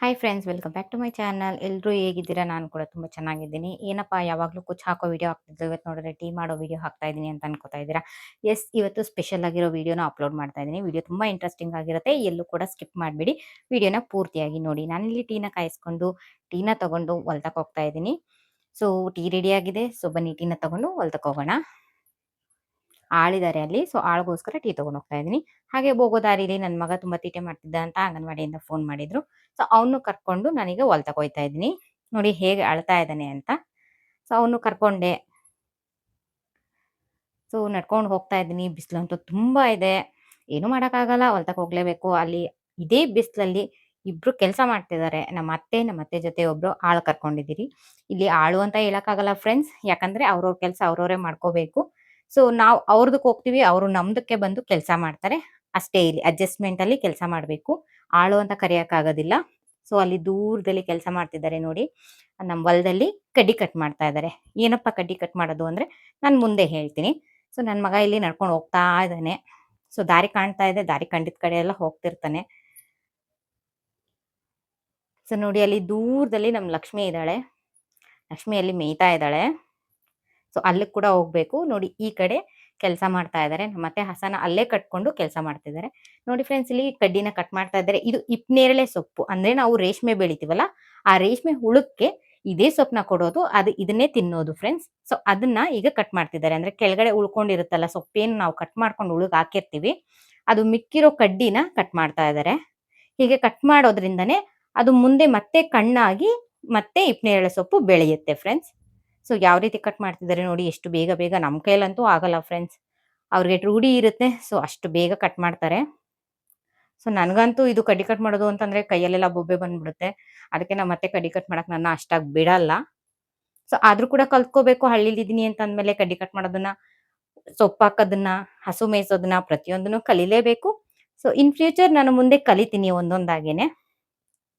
Hi friends welcome back to my channel ಎಲ್ಲರೂ ಹೇಗಿದ್ದೀರಾ? ನಾನು ಕೂಡ ತುಂಬ ಚೆನ್ನಾಗಿದ್ದೀನಿ. ಏನಪ್ಪ, ಯಾವಾಗಲೂ ಕುಚ್ಚು ಹಾಕೋ ವೀಡಿಯೋ ಹಾಕ್ತಿದ್ದು. ಇವತ್ತು ನೋಡಿದ್ರೆ ಟೀ ಮಾಡೋ ವಿಡಿಯೋ ಹಾಕ್ತಾ ಇದ್ದೀನಿ ಅಂತ ಅನ್ಕೋತಾ ಇದ್ದೀರಾ? ಎಸ್ ಇವತ್ತು ಸ್ಪೆಷಲ್ ಆಗಿರೋ ವೀಡಿಯೋನ ಅಪ್ಲೋಡ್ ಮಾಡ್ತಾ ಇದ್ದೀನಿ. ವಿಡಿಯೋ ತುಂಬ ಇಂಟ್ರೆಸ್ಟಿಂಗ್ ಆಗಿರುತ್ತೆ. ಎಲ್ಲೂ ಕೂಡ ಸ್ಕಿಪ್ ಮಾಡಿಬಿಡಿ. ವೀಡಿಯೋನ ಪೂರ್ತಿಯಾಗಿ ನೋಡಿ. ನಾನಿಲ್ಲಿ ಟೀನ ಕಾಯಿಸ್ಕೊಂಡು, ಟೀನ ತಗೊಂಡು ಹೊಲ್ತಕ್ಕೆ ಹೋಗ್ತಾ ಇದ್ದೀನಿ. ಸೊ ಟೀ ರೆಡಿ ಆಗಿದೆ. ಸೊ ಬನ್ನಿ, ಟೀನ ತಗೊಂಡು ಹೊಲ್ತಕ್ಕೆ ಹೋಗೋಣ. ಆಳಿದ್ದಾರೆ ಅಲ್ಲಿ. ಸೊ, ಆಳ್ಗೋಸ್ಕರ ಟೀ ತಗೊಂಡು ಹೋಗ್ತಾ ಇದ್ದೀನಿ. ಹಾಗೆ ಹೋಗೋ ದಾರಿಲಿ ನನ್ನ ಮಗ ತುಂಬಾ ತೀಟೆ ಮಾಡ್ತಿದ್ದ ಅಂತ ಅಂಗನವಾಡಿಯಿಂದ ಫೋನ್ ಮಾಡಿದ್ರು. ಸೊ, ಅವನು ಕರ್ಕೊಂಡು ನನಗೆ ಹೊಲ್ ತಗೋಯ್ತಾ ಇದ್ದೀನಿ. ನೋಡಿ ಹೇಗೆ ಅಳ್ತಾ ಇದ್ದಾನೆ ಅಂತ. ಸೊ, ಅವನು ಕರ್ಕೊಂಡೆ. ಸೊ, ನಡ್ಕೊಂಡು ಹೋಗ್ತಾ ಇದ್ದೀನಿ. ಬಿಸಿಲಂತೂ ತುಂಬಾ ಇದೆ. ಏನು ಮಾಡೋಕ್ಕಾಗಲ್ಲ. ಹೊಲ್ತಕ್ಕೆ ಹೋಗ್ಲೇಬೇಕು. ಅಲ್ಲಿ ಇದೇ ಬಿಸಿಲಲ್ಲಿ ಇಬ್ರು ಕೆಲಸ ಮಾಡ್ತಿದ್ದಾರೆ ನಮ್ಮ ಅತ್ತೆ ನಮ್ಮ ಅತ್ತೆ ಜೊತೆ ಒಬ್ರು ಆಳು ಕರ್ಕೊಂಡಿದ್ದೀರಿ. ಇಲ್ಲಿ ಆಳು ಅಂತ ಹೇಳಕ್ಕಾಗಲ್ಲ ಫ್ರೆಂಡ್ಸ್. ಯಾಕಂದ್ರೆ ಅವ್ರವ್ರ ಕೆಲಸ ಅವ್ರವರೇ ಮಾಡ್ಕೋಬೇಕು. ಸೊ, ನಾವು ಅವ್ರದಕ್ಕೆ ಹೋಗ್ತೀವಿ, ಅವರು ನಮ್ದಕ್ಕೆ ಬಂದು ಕೆಲಸ ಮಾಡ್ತಾರೆ. ಅಷ್ಟೇ ಇಲ್ಲಿ ಅಡ್ಜಸ್ಟ್ಮೆಂಟ್ ಅಲ್ಲಿ ಕೆಲಸ ಮಾಡಬೇಕು. ಆಳು ಅಂತ ಕರೆಯೋಕ್ಕಾಗೋದಿಲ್ಲ. ಸೊ, ಅಲ್ಲಿ ದೂರದಲ್ಲಿ ಕೆಲಸ ಮಾಡ್ತಿದ್ದಾರೆ ನೋಡಿ. ನಮ್ಮ ಹೊಲದಲ್ಲಿ ಕಡ್ಡಿ ಕಟ್ ಮಾಡ್ತಾ ಇದ್ದಾರೆ. ಏನಪ್ಪ ಕಡ್ಡಿ ಕಟ್ ಮಾಡೋದು ಅಂದ್ರೆ ನಾನು ಮುಂದೆ ಹೇಳ್ತೀನಿ. ಸೊ ನನ್ನ ಮಗ ಇಲ್ಲಿ ನಡ್ಕೊಂಡು ಹೋಗ್ತಾ ಇದ್ದಾನೆ. ಸೊ, ದಾರಿ ಕಾಣ್ತಾ ಇದೆ. ದಾರಿ ಕಂಡಿದ ಕಡೆ ಎಲ್ಲ ಹೋಗ್ತಿರ್ತಾನೆ. ಸೊ, ನೋಡಿ ಅಲ್ಲಿ ದೂರದಲ್ಲಿ ನಮ್ಮ ಲಕ್ಷ್ಮಿ ಇದ್ದಾಳೆ. ಲಕ್ಷ್ಮಿ ಅಲ್ಲಿ ಮೇಯ್ತಾ ಇದ್ದಾಳೆ. ಸೊ ಅಲ್ಲಿ ಕೂಡ ಹೋಗ್ಬೇಕು. ನೋಡಿ, ಈ ಕಡೆ ಕೆಲಸ ಮಾಡ್ತಾ ಇದ್ದಾರೆ ಮತ್ತೆ ಹಸನ ಅಲ್ಲೇ ಕಟ್ಕೊಂಡು ಕೆಲಸ ಮಾಡ್ತಾ ಇದ್ದಾರೆ ನೋಡಿ ಫ್ರೆಂಡ್ಸ್, ಇಲ್ಲಿ ಕಡ್ಡಿನ ಕಟ್ ಮಾಡ್ತಾ ಇದ್ದಾರೆ ಇದು ಇಪ್ನೇರಳೆ ಸೊಪ್ಪು. ಅಂದ್ರೆ ನಾವು ರೇಷ್ಮೆ ಬೆಳಿತೀವಲ್ಲ, ಆ ರೇಷ್ಮೆ ಹುಳಕ್ಕೆ ಇದೇ ಸೊಪ್ಪನ್ನ ಕೊಡೋದು. ಅದು ಇದನ್ನೇ ತಿನ್ನೋದು ಫ್ರೆಂಡ್ಸ್. ಸೊ, ಅದನ್ನ ಈಗ ಕಟ್ ಮಾಡ್ತಿದ್ದಾರೆ ಅಂದ್ರೆ ಕೆಳಗಡೆ ಉಳ್ಕೊಂಡಿರುತ್ತಲ್ಲ ಸೊಪ್ಪೇನು ನಾವು ಕಟ್ ಮಾಡ್ಕೊಂಡು ಉಳುಗ್ ಹಾಕಿರ್ತೀವಿ. ಅದು ಮಿಕ್ಕಿರೋ ಕಡ್ಡಿನ ಕಟ್ ಮಾಡ್ತಾ ಇದ್ದಾರೆ ಹೀಗೆ ಕಟ್ ಮಾಡೋದ್ರಿಂದನೇ ಅದು ಮುಂದೆ ಮತ್ತೆ ಕಣ್ಣಾಗಿ ಮತ್ತೆ ಇಪ್ನೇರಳೆ ಸೊಪ್ಪು ಬೆಳೆಯುತ್ತೆ ಫ್ರೆಂಡ್ಸ್. ಸೊ ಯಾವ ರೀತಿ ಕಟ್ ಮಾಡ್ತಿದ್ದಾರೆ ನೋಡಿ, ಎಷ್ಟು ಬೇಗ ಬೇಗ ನಮ್ಮ ಕೈಲಂತೂ ಆಗಲ್ಲ ಫ್ರೆಂಡ್ಸ್ ಅವ್ರಿಗೆ ರೂಢಿ ಇರುತ್ತೆ ಸೊ ಅಷ್ಟು ಬೇಗ ಕಟ್ ಮಾಡ್ತಾರೆ. ಸೊ ನನಗಂತೂ ಇದು ಕಡ್ಡಿ ಕಟ್ ಮಾಡೋದು ಅಂತಂದ್ರೆ ಕೈಯಲ್ಲೆಲ್ಲ ಬೊಬ್ಬೆ ಬಂದ್ಬಿಡುತ್ತೆ. ಅದಕ್ಕೆ ನಾನು ಮತ್ತೆ ಕಡ್ಡಿ ಕಟ್ ಮಾಡಕ್ ನನ್ನ ಅಷ್ಟಾಗಿ ಬಿಡಲ್ಲ. ಸೊ ಆದ್ರೂ ಕೂಡ ಕಲ್ತ್ಕೋಬೇಕು ಹಳ್ಳಿಲಿದ್ದೀನಿ ಅಂತ ಅಂದ್ಮೇಲೆ ಕಡ್ಡಿ ಕಟ್ ಮಾಡೋದನ್ನ, ಸೊಪ್ಪು ಹಾಕೋದನ್ನ, ಹಸು ಮೇಯಿಸೋದನ್ನ ಪ್ರತಿಯೊಂದನ್ನು ಕಲಿಲೇಬೇಕು. ಸೊ ಇನ್ ಫ್ಯೂಚರ್ ನಾನು ಮುಂದೆ ಕಲಿತೀನಿ ಒಂದೊಂದಾಗೇನೆ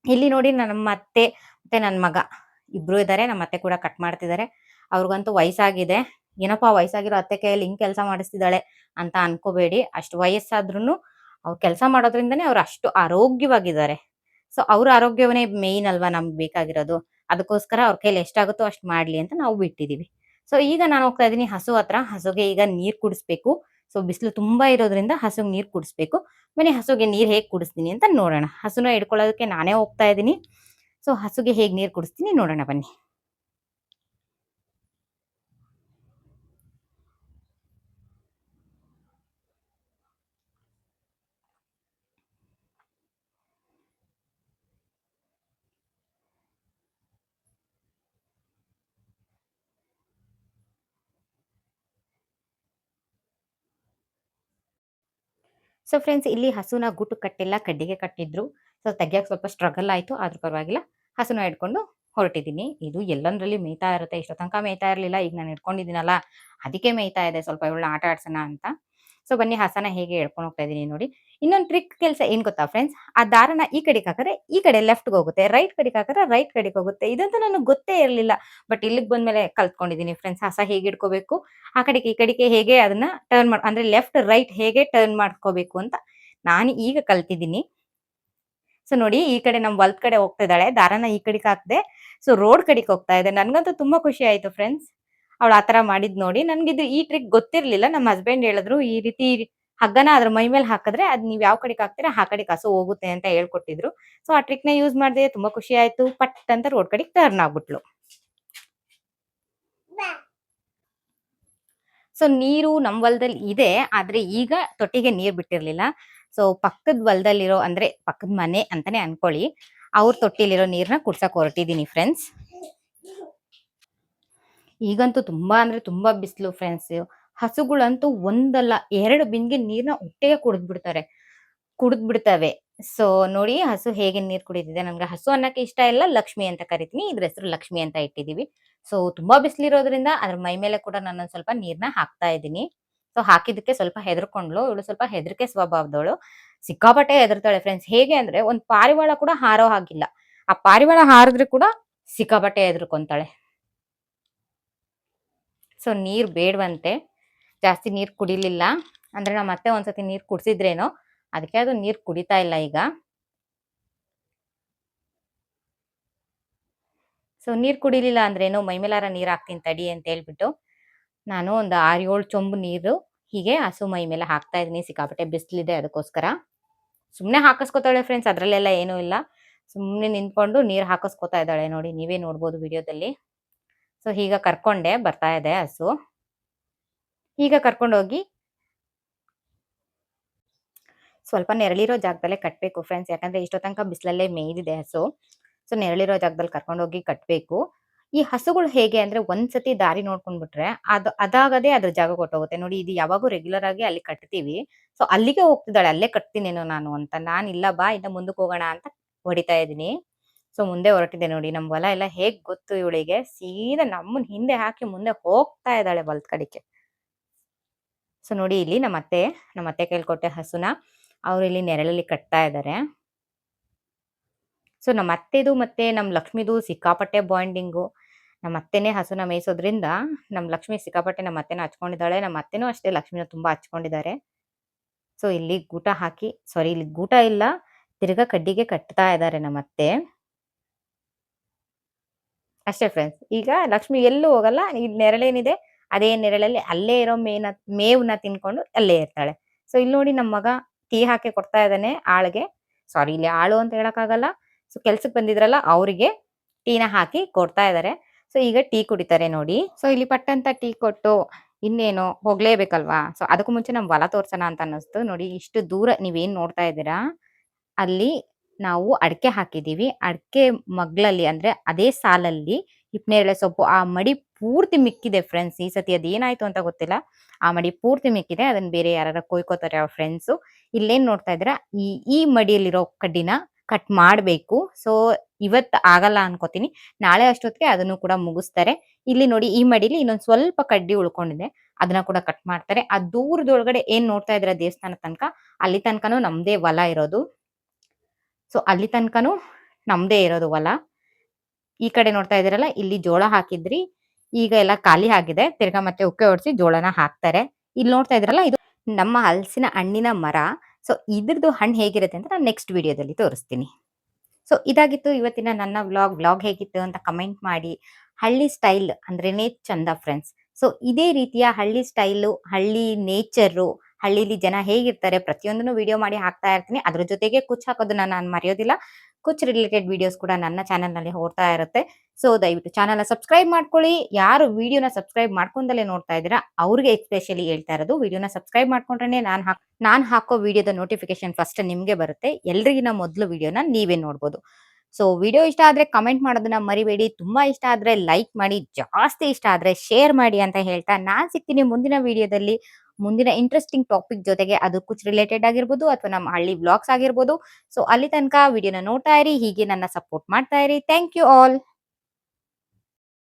ಇಲ್ಲಿ ನೋಡಿ ನನ್ನ ಮತ್ತೆ ಮತ್ತೆ ನನ್ನ ಮಗ. ಇಬ್ರು ಇದ್ದಾರೆ ನಮ್ಮ ಅತ್ತೆ ಕೂಡ ಕಟ್ ಮಾಡ್ತಿದ್ದಾರೆ ಅವ್ರಿಗಂತೂ ವಯಸ್ಸಾಗಿದೆ. ಏನಪ್ಪಾ ವಯಸ್ಸಾಗಿರೋ ಅತ್ತೆ ಕೈಯಲ್ಲಿ ಹಿಂಗ್ ಕೆಲಸ ಮಾಡಿಸ್ತಿದ್ದಾಳೆ ಅಂತ ಅನ್ಕೋಬೇಡಿ. ಅಷ್ಟು ವಯಸ್ಸಾದ್ರೂ ಅವ್ರು ಕೆಲಸ ಮಾಡೋದ್ರಿಂದನೇ ಅವ್ರು ಅಷ್ಟು ಆರೋಗ್ಯವಾಗಿದ್ದಾರೆ. ಸೊ ಅವ್ರ ಆರೋಗ್ಯವನ್ನೇ ಮೇಯ್ನ್ ಅಲ್ವಾ ನಮ್ಗೆ ಬೇಕಾಗಿರೋದು. ಅದಕ್ಕೋಸ್ಕರ ಅವ್ರ ಕೈಲಿ ಎಷ್ಟಾಗುತ್ತೋ ಅಷ್ಟು ಮಾಡ್ಲಿ ಅಂತ ನಾವು ಬಿಟ್ಟಿದೀವಿ. ಸೊ ಈಗ ನಾನು ಹೋಗ್ತಾ ಇದ್ದೀನಿ ಹಸು ಹತ್ರ. ಹಸುಗೆ ಈಗ ನೀರ್ ಕುಡಿಸ್ಬೇಕು. ಸೊ ಬಿಸಿಲು ತುಂಬಾ ಇರೋದ್ರಿಂದ ಹಸುಗೆ ನೀರು ಕುಡಿಸ್ಬೇಕು. ಮನೆ ಹಸುಗೆ ನೀರ್ ಹೇಗೆ ಕುಡಿಸ್ತೀನಿ ಅಂತ ನೋಡೋಣ. ಹಸುನ ಹಿಡ್ಕೊಳ್ಳೋದಕ್ಕೆ ನಾನೇ ಹೋಗ್ತಾ ಇದ್ದೀನಿ. ಸೊ ಹಸುಗೆ ಹೇಗೆ ನೀರು ಕುಡಿಸ್ತೀನಿ ನೋಡೋಣ ಬನ್ನಿ. ಸೊ ಫ್ರೆಂಡ್ಸ್ ಇಲ್ಲಿ ಹಸುನ ಗುಟ್ಟು ಕಟ್ಟಿಲ್ಲ, ಕಡ್ಡಿಗೆ ಕಟ್ಟಿದ್ರು. ಸೊ ತೆಗಿಯಕ್ಕೆ ಸ್ವಲ್ಪ ಸ್ಟ್ರಗಲ್ ಆಯ್ತು, ಆದ್ರೂ ಪರವಾಗಿಲ್ಲ. ಹಸುನ ಹಿಡ್ಕೊಂಡು ಹೊರಟಿದ್ದೀನಿ. ಇದು ಎಲ್ಲಂದ್ರಲ್ಲಿ ಮೇಯ್ತಾ ಇರುತ್ತೆ. ಇಷ್ಟೋ ತನಕ ಮೇಯ್ತಾ ಇರಲಿಲ್ಲ. ಈಗ ನಾನು ಹಿಡ್ಕೊಂಡಿದ್ದೀನಲ್ಲ ಅದಕ್ಕೆ ಮೇಯ್ತಾ ಇದೆ. ಸ್ವಲ್ಪ ಇವಳನ್ನ ಆಟ ಆಡ್ಸೋಣ ಅಂತ. ಸೊ ಬನ್ನಿ ಹಸನ ಹೇಗೆ ಹೇಳ್ಕೊಂಡು ಹೋಗ್ತಾ ಇದೀನಿ ನೋಡಿ. ಇನ್ನೊಂದು ಟ್ರಿಕ್ ಕೆಲಸ ಏನ್ ಗೊತ್ತಾ ಫ್ರೆಂಡ್ಸ್ ಆ ದಾರನ ಈ ಕಡೆಗೆ ಹಾಕಿದ್ರೆ ಈ ಕಡೆ ಲೆಫ್ಟ್ಗೆ ಹೋಗುತ್ತೆ ರೈಟ್ ಕಡೆಗೆ ಹಾಕಿದ್ರೆ ರೈಟ್ ಕಡೆಗೆ ಹೋಗುತ್ತೆ. ಇದಂತೂ ನನಗೆ ಗೊತ್ತೇ ಇರಲಿಲ್ಲ ಬಟ್ ಇಲ್ಲಿಗೆ ಬಂದ್ಮೇಲೆ ಕಲ್ತ್ಕೊಂಡಿದ್ದೀನಿ ಫ್ರೆಂಡ್ಸ್ ಹಸ ಹೇಗೆ ಇಟ್ಕೋಬೇಕು ಆ ಕಡೆಗೆ ಈ ಕಡೆಗೆ ಹೇಗೆ ಅದನ್ನ ಟರ್ನ್ ಮಾಡ್, ಅಂದ್ರೆ ಲೆಫ್ಟ್ ರೈಟ್ ಹೇಗೆ ಟರ್ನ್ ಮಾಡ್ಕೋಬೇಕು ಅಂತ ನಾನು ಈಗ ಕಲ್ತಿದ್ದೀನಿ ಸೊ ನೋಡಿ ಈ ಕಡೆ ನಮ್ ಹೊಲ್ದ ಕಡೆ ಹೋಗ್ತಾ ಇದ್ದಾಳೆ. ದಾರನ ಈ ಕಡೆಗೆ ಹಾಕಿದೆ ಸೊ ರೋಡ್ ಕಡೆಗೆ ಹೋಗ್ತಾ ಇದೆ. ನನ್ಗಂತೂ ತುಂಬಾ ಖುಷಿ ಆಯ್ತು ಫ್ರೆಂಡ್ಸ್ ಅವಳು ಆತರ ಮಾಡಿದ್ ನೋಡಿ ನನ್ಗಿದು ಈ ಟ್ರಿಕ್ ಗೊತ್ತಿರ್ಲಿಲ್ಲ. ನಮ್ಮ ಹಸ್ಬೆಂಡ್ ಹೇಳಿದ್ರು, ಈ ರೀತಿ ಹಗ್ಗನ ಅದ್ರ ಮೈ ಮೇಲೆ ಹಾಕಿದ್ರೆ ಅದ್ ನೀವ್ ಯಾವ ಕಡೆಗೆ ಹಾಕ್ತೀರಾ ಆ ಕಡೆ ಹಸು ಹೋಗುತ್ತೆ ಅಂತ ಹೇಳ್ಕೊಟ್ಟಿದ್ರು. ಸೊ ಆ ಟ್ರಿಕ್ನ ಯೂಸ್ ಮಾಡಿದೆ ತುಂಬಾ ಖುಷಿ ಆಯ್ತು. ಪಟ್ ಅಂತ ರೋಡ್ ಕಡೆಗೆ ಟರ್ನ್ ಆಗ್ಬಿಟ್ಲು. ಸೊ ನೀರು ನಮ್ ಹೊಲದಲ್ಲಿ ಇದೆ, ಆದ್ರೆ ಈಗ ತೊಟ್ಟಿಗೆ ನೀರ್ ಬಿಟ್ಟಿರ್ಲಿಲ್ಲ. ಸೊ ಪಕ್ಕದ ಹೊಲದಲ್ಲಿರೋ, ಅಂದ್ರೆ ಪಕ್ಕದ ಮನೆ ಅಂತಾನೆ ಅನ್ಕೊಳ್ಳಿ. ಅವ್ರ ತೊಟ್ಟಿಲಿರೋ ನೀರ್ನ ಕುಡ್ಸಕ್ ಹೊರಟಿದೀನಿ ಫ್ರೆಂಡ್ಸ್ ಈಗಂತೂ ತುಂಬಾ ಅಂದ್ರೆ ತುಂಬಾ ಬಿಸಿಲು ಫ್ರೆಂಡ್ಸ್ ಹಸುಗಳಂತೂ ಒಂದಲ್ಲ, ಎರಡು ಬಿಂದಿಗೆ ನೀರ್ನ ಒಟ್ಟಿಗೆ ಕುಡಿದ್ ಬಿಡ್ತಾರೆ ಕುಡಿದ್ ಬಿಡ್ತವೆ ಸೊ ನೋಡಿ ಹಸು ಹೇಗೆ ನೀರ್ ಕುಡಿತಿದೆ. ನನ್ಗೆ ಹಸು ಅನ್ನಕ್ಕೆ ಇಷ್ಟ ಇಲ್ಲ, ಲಕ್ಷ್ಮಿ ಅಂತ ಕರಿತೀನಿ. ಇದ್ರ ಹೆಸರು ಲಕ್ಷ್ಮಿ ಅಂತ ಇಟ್ಟಿದೀವಿ. ಸೊ ತುಂಬಾ ಬಿಸಿಲಿರೋದ್ರಿಂದ ಅದ್ರ ಮೈ ಮೇಲೆ ಕೂಡ ನಾನು ಸ್ವಲ್ಪ ನೀರ್ನ ಹಾಕ್ತಾ ಇದ್ದೀನಿ. ಸೊ ಹಾಕಿದಕ್ಕೆ ಸ್ವಲ್ಪ ಹೆದರ್ಕೊಂಡ್ಲು ಇವಳು ಸ್ವಲ್ಪ ಹೆದರಿಕೆ ಸ್ವಭಾವದವಳು. ಸಿಕ್ಕಾಪಟ್ಟೆ ಹೆದರ್ತಾಳೆ ಫ್ರೆಂಡ್ಸ್ ಹೇಗೆ ಅಂದ್ರೆ ಒಂದ್ ಪಾರಿವಾಳ ಕೂಡ ಹಾರೋ ಹಾಗಿಲ್ಲ. ಆ ಪಾರಿವಾಳ ಹಾರಿದ್ರೆ ಕೂಡ ಸಿಕ್ಕಾಪಟ್ಟೆ ಹೆದರ್ಕೊಂತಾಳೆ. ಸೊ ನೀರ್ ಬೇಡವಂತೆ. ಜಾಸ್ತಿ ನೀರು ಕುಡಿಲಿಲ್ಲ. ಅಂದ್ರೆ ನಾವು ಮತ್ತೆ ಒಂದ್ಸತಿ ನೀರು ಕುಡಿಸಿದ್ರೇನೋ, ಅದಕ್ಕೆ ಅದು ನೀರು ಕುಡಿತಾ ಇಲ್ಲ ಈಗ. ಸೊ ನೀರು ಕುಡಿಲಿಲ್ಲ ಅಂದ್ರೇನು, ಮೈ ಮೇಲಾರ ನೀರು ಹಾಕ್ತೀನಿ ತಡಿ ಅಂತ ಹೇಳ್ಬಿಟ್ಟು ನಾನು ಒಂದು ಆರು ಏಳು ಚೊಂಬು ನೀರು, ಹೀಗೆ ಹಸು ಮೈ ಮೇಲೆ ಹಾಕ್ತಾ ಇದ್ದೀನಿ. ಸಿಕ್ಕಾಪಟ್ಟೆ ಬಿಸಿಲಿದೆ ಅದಕ್ಕೋಸ್ಕರ. ಸುಮ್ಮನೆ ಹಾಕಿಸ್ಕೊತಾಳೆ ಫ್ರೆಂಡ್ಸ್ ಅದರಲ್ಲೆಲ್ಲ ಏನೂ ಇಲ್ಲ. ಸುಮ್ಮನೆ ನಿಂತ್ಕೊಂಡು ನೀರು ಹಾಕಿಸ್ಕೊತಾ ಇದ್ದಾಳೆ ನೋಡಿ, ನೀವೇ ನೋಡ್ಬೋದು ವಿಡಿಯೋದಲ್ಲಿ. ಸೊ ಈಗ ಕರ್ಕೊಂಡೆ, ಬರ್ತಾ ಇದೆ ಹಸು. ಈಗ ಕರ್ಕೊಂಡೋಗಿ ಸ್ವಲ್ಪ ನೆರಳಿರೋ ಜಾಗದಲ್ಲೇ ಕಟ್ಟಬೇಕು ಫ್ರೆಂಡ್ಸ್ ಯಾಕಂದ್ರೆ ಇಷ್ಟೋ ತನಕ ಬಿಸಿಲಲ್ಲೇ ಮೇಯ್ದಿದೆ ಹಸು. ಸೊ ನೆರಳಿರೋ ಜಾಗದಲ್ಲಿ ಕರ್ಕೊಂಡೋಗಿ ಕಟ್ಟಬೇಕು ಈ ಹಸುಗಳು ಹೇಗೆ ಅಂದ್ರೆ ಒಂದ್ಸತಿ ದಾರಿ ನೋಡ್ಕೊಂಡ್ಬಿಟ್ರೆ ಅದು, ಅದಾಗದೇ ಅದ್ರ ಜಾಗ ಕೊಟ್ಟೋಗುತ್ತೆ. ನೋಡಿ, ಇದು ಯಾವಾಗೂ ರೆಗ್ಯುಲರ್ ಆಗಿ ಅಲ್ಲಿ ಕಟ್ತೀವಿ. ಸೊ ಅಲ್ಲಿಗೆ ಹೋಗ್ತಿದ್ದಾಳೆ, ಅಲ್ಲೇ ಕಟ್ತೀನೇನೋ ನಾನು ಅಂತ. ನಾನು ಇಲ್ಲ ಬಾ, ಇನ್ನ ಮುಂದಕ್ಕೆ ಹೋಗೋಣ ಅಂತ ಹೊಡಿತಾ ಇದ್ದೀನಿ. ಸೊ, ಮುಂದೆ ಹೊರಟಿದೆ ನೋಡಿ. ನಮ್ ಹೊಲ ಎಲ್ಲ ಹೇಗ್ ಗೊತ್ತು ಇವಳಿಗೆ? ಸೀದಾ ನಮ್ಮನ್ ಹಿಂದೆ ಹಾಕಿ ಮುಂದೆ ಹೋಗ್ತಾ ಇದ್ದಾಳೆ ಬಲ್ತ್ ಕಡೆಗೆ. ಸೊ, ನೋಡಿ ಇಲ್ಲಿ ನಮ್ಮ ಅತ್ತೆ ನಮ್ಮ ಅತ್ತೆ ಕೇಳ್ಕೊಟ್ಟೆ ಹಸುನ ಅವ್ರು ಇಲ್ಲಿ ನೆರಳಲ್ಲಿ ಕಟ್ತಾ ಇದ್ದಾರೆ ಸೊ, ನಮ್ಮ ಅತ್ತೆದು ಮತ್ತೆ ನಮ್ಮ ಲಕ್ಷ್ಮಿದು ಸಿಕ್ಕಾಪಟ್ಟೆ ಬಾಂಡಿಂಗು. ನಮ್ಮ ಅತ್ತೆನೇ ಹಸುನ ಮೇಯಿಸೋದ್ರಿಂದ ನಮ್ಮ ಲಕ್ಷ್ಮಿ ಸಿಕ್ಕಾಪಟ್ಟೆ ನಮ್ಮ ಅತ್ತೆನ ಹಚ್ಕೊಂಡಿದ್ದಾಳೆ. ನಮ್ಮ ಅತ್ತೆನೂ ಅಷ್ಟೇ ಲಕ್ಷ್ಮಿನ ತುಂಬಾ ಹಚ್ಕೊಂಡಿದ್ದಾರೆ. ಸೊ, ಇಲ್ಲಿ ಗೂಟ ಹಾಕಿ ಸಾರಿ ಇಲ್ಲಿ ಗೂಟ ಇಲ್ಲ, ತಿರ್ಗಾ ಕಡ್ಡಿಗೆ ಕಟ್ತಾ ಇದ್ದಾರೆ ನಮ್ಮ ಅತ್ತೆ. ಅಷ್ಟೇ ಫ್ರೆಂಡ್ಸ್ ಈಗ ಲಕ್ಷ್ಮಿ ಎಲ್ಲೂ ಹೋಗಲ್ಲ ಇಲ್ಲಿ ನೆರಳೇನಿದೆ, ಅದೇ ನೆರಳಲ್ಲಿ ಅಲ್ಲೇ ಇರೋ ಮೇನ, ಮೇವ್ನ ತಿನ್ಕೊಂಡು ಅಲ್ಲೇ ಇರ್ತಾಳೆ. ಸೊ ಇಲ್ಲಿ ನೋಡಿ ನಮ್ಮ ಮಗ ಟೀ ಹಾಕಿ ಕೊಡ್ತಾ ಇದ್ದಾನೆ ಆಳ್ಗೆ. ಸಾರಿ ಇಲ್ಲಿ ಆಳು ಅಂತ ಹೇಳಕ್ಕಾಗಲ್ಲ. ಸೊ ಕೆಲ್ಸಕ್ಕೆ ಬಂದಿದ್ರಲ್ಲ, ಅವರಿಗೆ ಟೀನ ಹಾಕಿ ಕೊಡ್ತಾ ಇದ್ದಾರೆ ಸೊ ಈಗ ಟೀ ಕುಡಿತಾರೆ ನೋಡಿ. ಸೊ ಇಲ್ಲಿ ಪಟ್ಟಂತ ಟೀ ಕೊಟ್ಟು ಇನ್ನೇನು ಹೋಗ್ಲೇಬೇಕಲ್ವಾ? ಸೊ ಅದಕ್ಕೂ ಮುಂಚೆ ನಮ್ ಹೊಲ ತೋರ್ಸೋಣ ಅಂತ ಅನ್ನಿಸ್ತು. ನೋಡಿ, ಇಷ್ಟು ದೂರ ನೀವೇನ್ ನೋಡ್ತಾ ಇದ್ದೀರಾ? ಅಲ್ಲಿ ನಾವು ಅಡಕೆ ಹಾಕಿದೀವಿ ಅಡಕೆ ಮಗ್ಲಲ್ಲಿ ಅಂದ್ರೆ ಅದೇ ಸಾಲಲ್ಲಿ ಹಿಪ್ನೇರಳೆ ಸೊಪ್ಪು, ಆ ಮಡಿ ಪೂರ್ತಿ ಮಿಕ್ಕಿದೆ ಫ್ರೆಂಡ್ಸ್ ಈ ಸತಿ ಅದೇನಾಯ್ತು ಅಂತ ಗೊತ್ತಿಲ್ಲ. ಆ ಮಡಿ ಪೂರ್ತಿ ಮಿಕ್ಕಿದೆ, ಅದನ್ನ ಬೇರೆ ಯಾರು ಕೊಯ್ಕೋತಾರೆ ಅವ್ರ ಫ್ರೆಂಡ್ಸು ಇಲ್ಲೇನ್ ನೋಡ್ತಾ ಇದ್ದೀರಾ, ಈ ಈ ಮಡಿಯಲ್ಲಿರೋ ಕಡ್ಡಿನ ಕಟ್ ಮಾಡಬೇಕು. ಸೊ ಇವತ್ತು ಆಗಲ್ಲ ಅನ್ಕೋತೀನಿ. ನಾಳೆ ಅಷ್ಟೊತ್ತಿಗೆ ಅದನ್ನು ಕೂಡ ಮುಗಿಸ್ತಾರೆ. ಇಲ್ಲಿ ನೋಡಿ, ಈ ಮಡಿಲಿ ಇನ್ನೊಂದು ಸ್ವಲ್ಪ ಕಡ್ಡಿ ಉಳ್ಕೊಂಡಿದೆ. ಅದನ್ನ ಕೂಡ ಕಟ್ ಮಾಡ್ತಾರೆ. ಆ ದೂರದೊಳಗಡೆ ಏನ್ ನೋಡ್ತಾ ಇದ್ರ ದೇವಸ್ಥಾನ ತನಕ, ಅಲ್ಲಿ ತನಕನೂ ನಮ್ದೇ ಹೊಲ ಇರೋದು. ಸೊ ಅಲ್ಲಿ ತನಕನೂ ನಮ್ದೇ ಇರೋದು ಹೊಲ. ಈ ಕಡೆ ನೋಡ್ತಾ ಇದ್ರಲ್ಲ ಇಲ್ಲಿ ಜೋಳ ಹಾಕಿದ್ರಿ. ಈಗ ಎಲ್ಲ ಖಾಲಿ ಆಗಿದೆ. ತಿರ್ಗಾ ಮತ್ತೆ ಉಕ್ಕೆ ಹೊಡ್ಸಿ ಜೋಳನ ಹಾಕ್ತಾರೆ. ಇಲ್ಲಿ ನೋಡ್ತಾ ಇದ್ರಲ್ಲ ಇದು ನಮ್ಮ ಹಲಸಿನ ಹಣ್ಣಿನ ಮರ. ಸೊ ಇದ್ರದ್ದು ಹಣ್ಣು ಹೇಗಿರುತ್ತೆ ಅಂತ ನಾನು ನೆಕ್ಸ್ಟ್ ವಿಡಿಯೋದಲ್ಲಿ ತೋರಿಸ್ತೀನಿ. ಸೊ ಇದಾಗಿತ್ತು ಇವತ್ತಿನ ನನ್ನ ವ್ಲಾಗ್ ವ್ಲಾಗ್ ಹೇಗಿತ್ತು ಅಂತ ಕಮೆಂಟ್ ಮಾಡಿ. ಹಳ್ಳಿ ಸ್ಟೈಲ್ ಅಂದ್ರೇನೆ ಚಂದ ಫ್ರೆಂಡ್ಸ್ ಸೊ ಇದೇ ರೀತಿಯ ಹಳ್ಳಿ ಸ್ಟೈಲು ಹಳ್ಳಿ ನೇಚರು ಹಳ್ಳಿಲಿ ಜನ ಹೇಗಿರ್ತಾರೆ ಪ್ರತಿಯೊಂದನ್ನು ವಿಡಿಯೋ ಮಾಡಿ ಹಾಕ್ತಾ ಇರ್ತೀನಿ. ಅದ್ರ ಜೊತೆಗೆ ಕುಚ್ ಹಾಕೋದನ್ನ ನಾನು ಮರೆಯೋದಿಲ್ಲ. ಕುಚ್ ರಿಲೇಟೆಡ್ ವಿಡಿಯೋಸ್ ಕೂಡ ನನ್ನ ಚಾನೆಲ್ನಲ್ಲಿ ಓಡ್ತಾ ಇರುತ್ತೆ. ಸೊ ದಯವಿಟ್ಟು ಚಾನಲ್ ಸಬ್ಸ್ಕ್ರೈಬ್ ಮಾಡ್ಕೊಳ್ಳಿ. ಯಾರು ವಿಡಿಯೋನ ಸಬ್ಸ್ಕ್ರೈಬ್ ಮಾಡ್ಕೊಂಡಲ್ಲೇ ನೋಡ್ತಾ ಇದ್ದೀರಾ, ಅವ್ರಿಗೆ ಎಸ್ಪೆಷಲಿ ಹೇಳ್ತಾ ಇರೋದು ವಿಡಿಯೋನ ಸಬ್ಸ್ಕ್ರೈಬ್ ಮಾಡ್ಕೊಂಡ್ರೆ ನಾನು ಹಾಕ್, ನಾನು ಹಾಕೋ ವಿಡಿಯೋದ ನೋಟಿಫಿಕೇಶನ್ ಫಸ್ಟ್ ನಿಮ್ಗೆ ಬರುತ್ತೆ. ಎಲ್ರಿಗಿನ ಮೊದಲು ವಿಡಿಯೋನ ನೀವೇ ನೋಡ್ಬೋದು. ಸೊ ವಿಡಿಯೋ ಇಷ್ಟ ಆದ್ರೆ ಕಮೆಂಟ್ ಮಾಡೋದನ್ನ ಮರಿಬೇಡಿ. ತುಂಬಾ ಇಷ್ಟ ಆದ್ರೆ ಲೈಕ್ ಮಾಡಿ. ಜಾಸ್ತಿ ಇಷ್ಟ ಆದ್ರೆ ಶೇರ್ ಮಾಡಿ ಅಂತ ಹೇಳ್ತಾ ನಾನ್ ಸಿಗ್ತೀನಿ ಮುಂದಿನ ವಿಡಿಯೋದಲ್ಲಿ ಮುಂದಿನ ಇಂಟ್ರೆಸ್ಟಿಂಗ್ ಟಾಪಿಕ್ ಜೊತೆಗೆ ಅದು ರಿಲೇಟೆಡ್ ಆಗಿರ್ಬೋದು ಅಥವಾ ನಮ್ಮ ಹಳ್ಳಿ ಬ್ಲಾಗ್ಸ್ ಆಗಿರ್ಬೋದು. ಸೊ ಅಲ್ಲಿ ತನಕ ವಿಡಿಯೋನ ನೋಡ್ತಾ ಇರಿ, ಹೀಗೆ ನನ್ನ ಸಪೋರ್ಟ್ ಮಾಡ್ತಾ ಇರಿ. Thank you all